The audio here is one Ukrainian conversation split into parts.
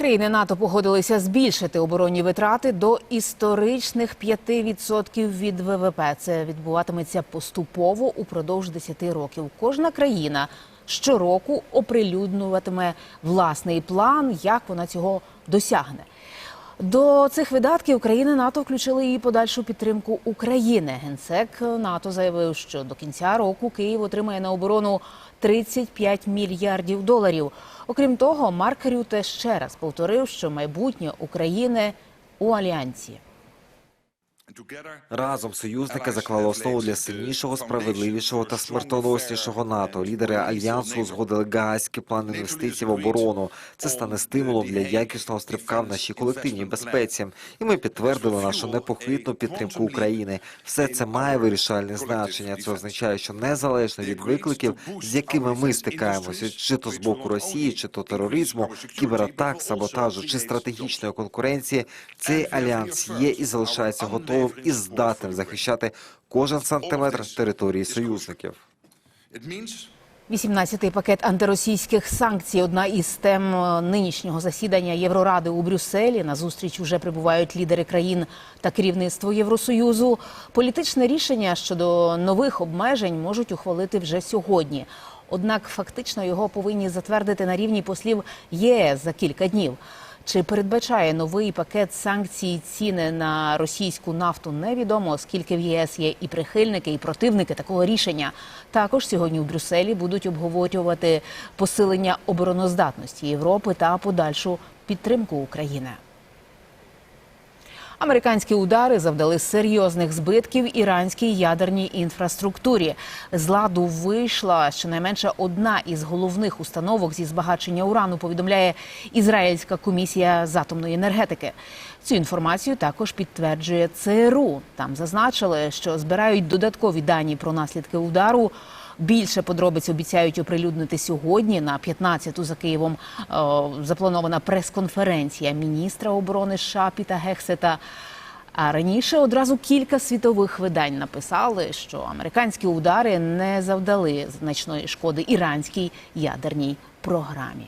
Країни НАТО погодилися збільшити оборонні витрати до історичних 5% від ВВП. Це відбуватиметься поступово упродовж 10 років. Кожна країна щороку оприлюднюватиме власний план, як вона цього досягне. До цих видатків країни НАТО включили і подальшу підтримку України. Генсек НАТО заявив, що до кінця року Київ отримає на оборону 35 мільярдів доларів. Окрім того, Марк Рюте ще раз повторив, що майбутнє України у альянсі. Разом союзники заклали основу для сильнішого, справедливішого та смертоноснішого НАТО. Лідери альянсу узгодили гаазький план інвестицій в оборону. Це стане стимулом для якісного стрибка в нашій колективній безпеці. І ми підтвердили нашу непохитну підтримку України. Все це має вирішальне значення. Це означає, що незалежно від викликів, з якими ми стикаємося, чи то з боку Росії, чи то тероризму, кібератак, саботажу чи стратегічної конкуренції, цей альянс є і залишається готовим і здатним захищати кожен сантиметр території союзників. 18-й пакет антиросійських санкцій одна із тем е, нинішнього засідання Євроради у Брюсселі. На зустріч уже прибувають лідери країн та керівництво Євросоюзу. Політичне рішення щодо нових обмежень можуть ухвалити вже сьогодні. Однак фактично його повинні затвердити на рівні послів ЄС за кілька днів. Чи передбачає новий пакет санкцій ціни на російську нафту? Невідомо, оскільки в ЄС є і прихильники, і противники такого рішення. Також сьогодні в Брюсселі будуть обговорювати посилення обороноздатності Європи та подальшу підтримку України. Американські удари завдали серйозних збитків іранській ядерній інфраструктурі. З ладу вийшла щонайменше одна із головних установок зі збагачення урану. Повідомляє Ізраїльська комісія з атомної енергетики. Цю інформацію також підтверджує ЦРУ. Там зазначили, що збирають додаткові дані про наслідки удару. Більше подробиць обіцяють оприлюднити сьогодні. На 15-ту за Києвом е, запланована прес-конференція міністра оборони США Піта Гексета. А раніше одразу кілька світових видань написали, що американські удари не завдали значної шкоди іранській ядерній програмі.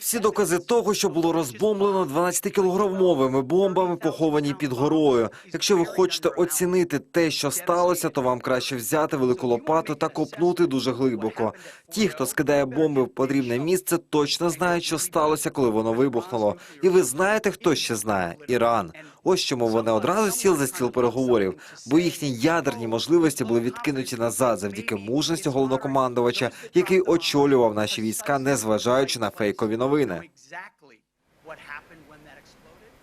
Всі докази того, що було розбомблено 12-кілограмовими бомбами, поховані під горою. Якщо ви хочете оцінити те, що сталося, то вам краще взяти велику лопату та копнути дуже глибоко. Ті, хто скидає бомби в потрібне місце, точно знають, що сталося, коли воно вибухнуло. І ви знаєте, хто ще знає? Іран. Ось чому вони одразу сіли за стіл переговорів, бо їхні ядерні можливості були відкинуті назад завдяки мужності головнокомандувача, який очолював наші війська, незважаючи на фейкові новини.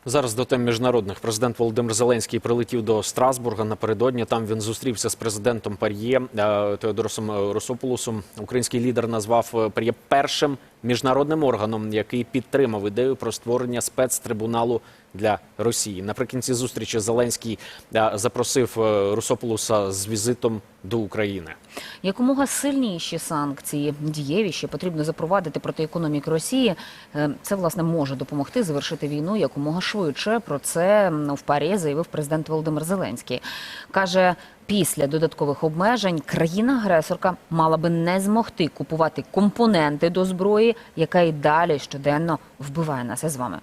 Зараз до тем міжнародних президент Володимир Зеленський прилетів до Страсбурга напередодні. Там він зустрівся з президентом Пар'є е, Теодоросом Росополусом. Український лідер назвав е, Пар'є першим міжнародним органом, який підтримав ідею про створення спецтрибуналу для Росії. Наприкінці зустрічі Зеленський е, запросив е, Росополуса з візитом до України. Якомога сильніші санкції, дієвіші потрібно запровадити проти економіки Росії. Е, Це власне може допомогти завершити війну якомога швидше. Про це в парі заявив президент Володимир Зеленський. каже. Після додаткових обмежень країна-агресорка мала би не змогти купувати компоненти до зброї, яка і далі щоденно вбиває нас із вами.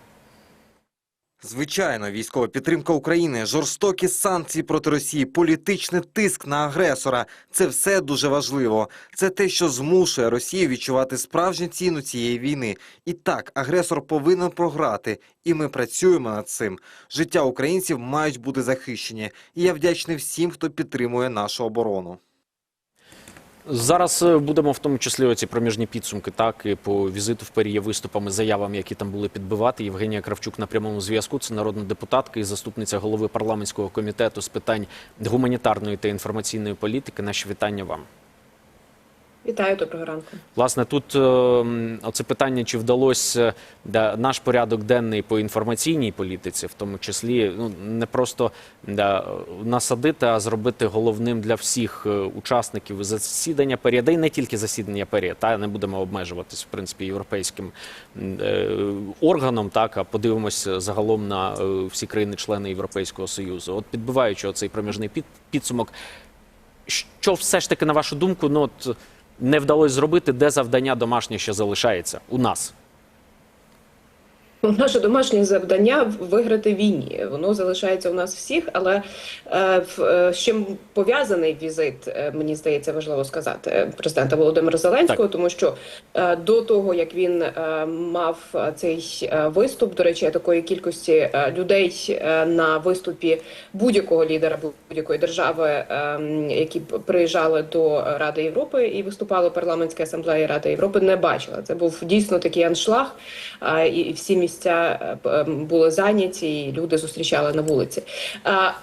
Звичайно, військова підтримка України, жорстокі санкції проти Росії, політичний тиск на агресора це все дуже важливо. Це те, що змушує Росію відчувати справжню ціну цієї війни. І так, агресор повинен програти, і ми працюємо над цим. Життя українців мають бути захищені. І я вдячний всім, хто підтримує нашу оборону. Зараз е, будемо в тому числі оці проміжні підсумки, так і по візиту в Парії виступами, заявами, які там були підбивати. Євгенія Кравчук на прямому зв'язку. Це народна депутатка і заступниця голови парламентського комітету з питань гуманітарної та інформаційної політики. Наші вітання вам. Вітаю, доброго ранку. Власне, тут е, оце питання, чи вдалося да, наш порядок денний по інформаційній політиці, в тому числі, ну не просто да, насадити, а зробити головним для всіх е, учасників засідання ПЕРІ, да й не тільки засідання ПЕРІ, та не будемо обмежуватись в принципі європейським е, органом, так а подивимося загалом на е, всі країни-члени Європейського союзу. От підбиваючи оцей проміжний під, підсумок, що все ж таки на вашу думку, ну от не вдалося зробити, де завдання домашнє ще залишається у нас? Наше домашнє завдання виграти війні. Воно залишається у нас всіх, але е, е, з чим пов'язаний візит, е, мені здається, важливо сказати президента Володимира Зеленського, тому що до того як він мав цей виступ, до речі, такої кількості людей на виступі будь-якого лідера будь-якої держави, е, які приїжджали до Ради Європи і виступали в парламентській асамблеї Ради Європи, не бачила. Це був дійсно такий аншлаг, і і всі місця п- е, були зайняті, і люди зустрічали на вулиці.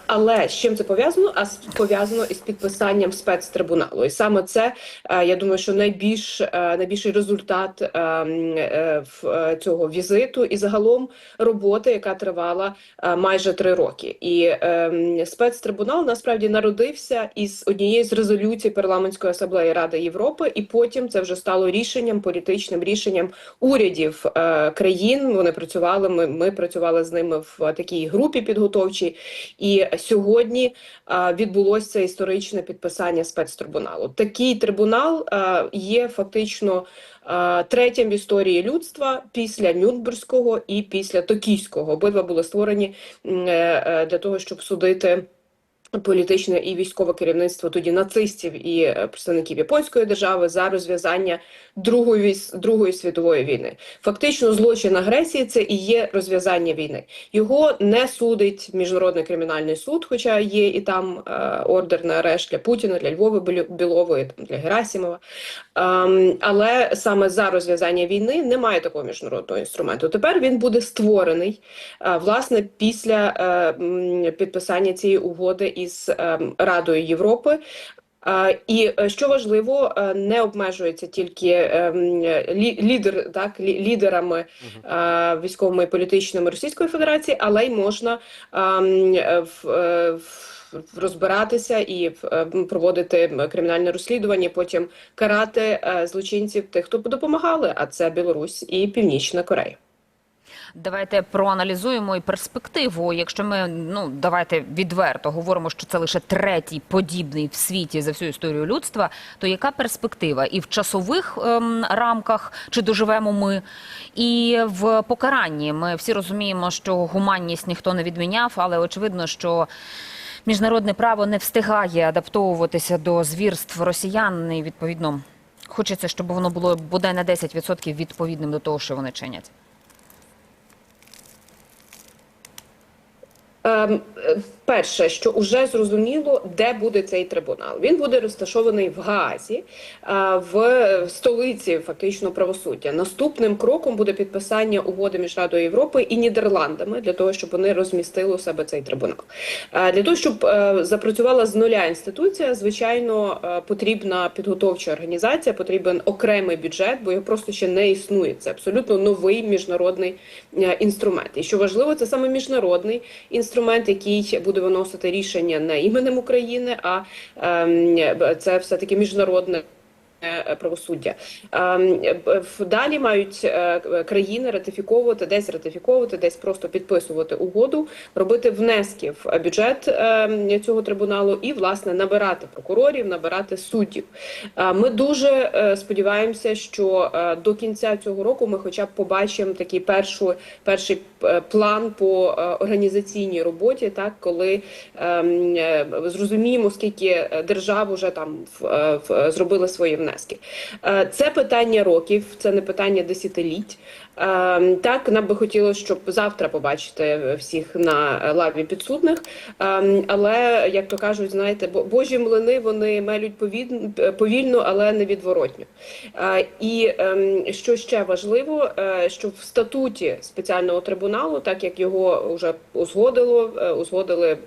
Але з чим це пов'язано? А пов'язано із підписанням спецтрибуналу. І саме це е, я думаю, що найбільш е, найбільший результат е, м, е, в- е, цього візиту і загалом роботи, яка тривала майже три роки. І е, спецтрибунал насправді народився із однієї з резолюцій парламентської асамблеї Ради Європи, і потім це вже стало рішенням, політичним рішенням урядів країн. Вони працювали. Ми, ми працювали з ними в е, такій групі підготовчій. І сьогодні е, відбулося історичне підписання спецтрибуналу. Такий трибунал е, є фактично третім в історії людства після Нюрнберзького і після Токійського. Обидва були створені для того, щоб судити. Політичне і військове керівництво тоді нацистів і е, представників японської держави за розв'язання другої другої світової війни. Фактично, злочин агресії це і є розв'язання війни. Його не судить міжнародний кримінальний суд, хоча є і там е, ордер на арешт для Путіна, для Львова Білової, там для Герасимова. Ем, але саме за розв'язання війни немає такого міжнародного інструменту. Тепер він буде створений е, власне після е, підписання цієї угоди із ем, Радою Європи. І е, що важливо, е, не обмежується тільки ем, лідер, так лі- лідерами е, військовими і політичними Російської Федерації, але й можна ем, в- розбиратися і проводити кримінальне розслідування, потім карати злочинців тих, хто допомагали, а це Білорусь і Північна Корея. Давайте проаналізуємо і перспективу. Якщо ми ну давайте відверто говоримо, що це лише третій подібний в світі за всю історію людства, то яка перспектива і в часових ем, рамках чи доживемо ми, і в покаранні? Ми всі розуміємо, що гуманність ніхто не відміняв, але очевидно, що. Міжнародне право не встигає адаптовуватися до звірств росіян, і відповідно хочеться, щоб воно було бодай на 10% відповідним до того, що вони чинять. Ем, Перше, що вже зрозуміло, де буде цей трибунал. Він буде розташований в Гаазі, е, в столиці фактично правосуддя. Наступним кроком буде підписання угоди між Радою Європи і Нідерландами для того, щоб вони розмістили у себе цей трибунал. Е, Для того, щоб е, запрацювала з нуля інституція, звичайно, потрібна підготовча організація, потрібен окремий бюджет, бо його просто ще не існує. Це абсолютно новий міжнародний інструмент. І що важливо, це саме міжнародний інструмент, який буде виносити рішення не іменем України, а ем, це все таки міжнародне. Е, Правосуддя Ем, далі мають е, країни ратифіковувати, десь ратифіковувати, десь просто підписувати угоду, робити внески в бюджет цього трибуналу і власне набирати прокурорів, набирати суддів. Е, Ми дуже е, сподіваємося, що е, до кінця цього року ми, хоча б побачимо такий першу, перший е, план по е, організаційній роботі, так коли ем, е, зрозуміємо, скільки е, держав уже там е, в, зробили свої внески. Е, Це питання років, це не питання десятиліть. Ем, Так, нам би хотілося, щоб завтра побачити всіх на лаві підсудних. Ем, Але як то кажуть, знаєте, бо- божі млини вони мелють повільно, але невідворотньо. Е, І ем, що ще важливо, е, що в статуті спеціального трибуналу, так як його вже узгодило, е, узгодили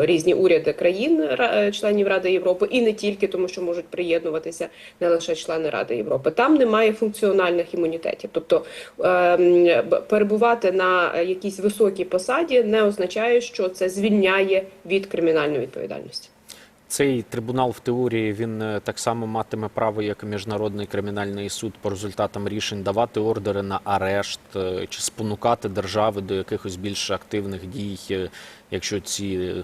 різні уряди країн, членів Ради Європи, і не тільки тому, що можуть приєднуватися не лише члени Ради Європи. Там немає функціональних імунітетів. Тобто ем, перебувати на якійсь високій посаді не означає, що це звільняє від кримінальної відповідальності. Цей трибунал в теорії він е, так само матиме право, як і міжнародний кримінальний суд по результатам рішень давати ордери на арешт е, чи спонукати держави до якихось більш активних дій, е, якщо ці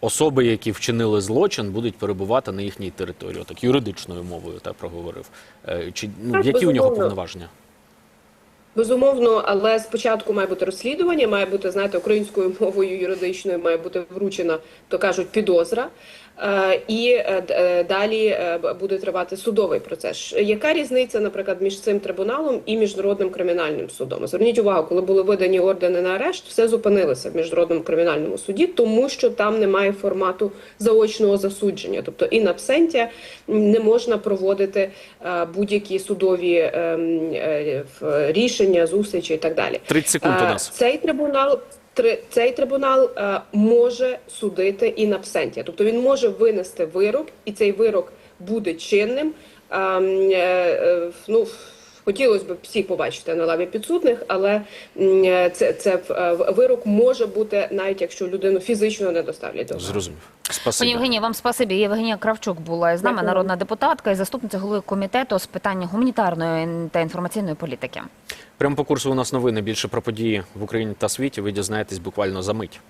особи, які вчинили злочин, будуть перебувати на їхній території. Так юридичною мовою та проговорив. Е, Чи ну Так, які у нього повноваження? Безумовно, але спочатку має бути розслідування, має бути знаєте, українською мовою юридичною має бути вручена, то кажуть, підозра. Е, І е, е, далі буде тривати судовий процес. Яка різниця, наприклад, між цим трибуналом і міжнародним кримінальним судом? Зверніть увагу, коли були видані ордени на арешт, все зупинилося в міжнародному кримінальному суді, тому що там немає формату заочного засудження, тобто in absentia не можна проводити будь-які судові ем, рішення, зустрічі і так далі. 30 секунд у Е, нас. Цей трибунал три- цей трибунал е, може судити in absentia. тобто він може винести вирок, і цей вирок буде чинним. Ем, е, е, ну, хотілося б всіх побачити на лаві підсудних, але це, це вирок може бути навіть якщо людину фізично не доставлять до. Зрозумів. Пані Спасибі. Євгенія, вам спасибі. Євгенія Кравчук була з нами, народна депутатка і заступниця голови комітету з питань гуманітарної та інформаційної політики. Прямо по курсу у нас новини більше про події в Україні та світі. Ви дізнаєтесь буквально за мить.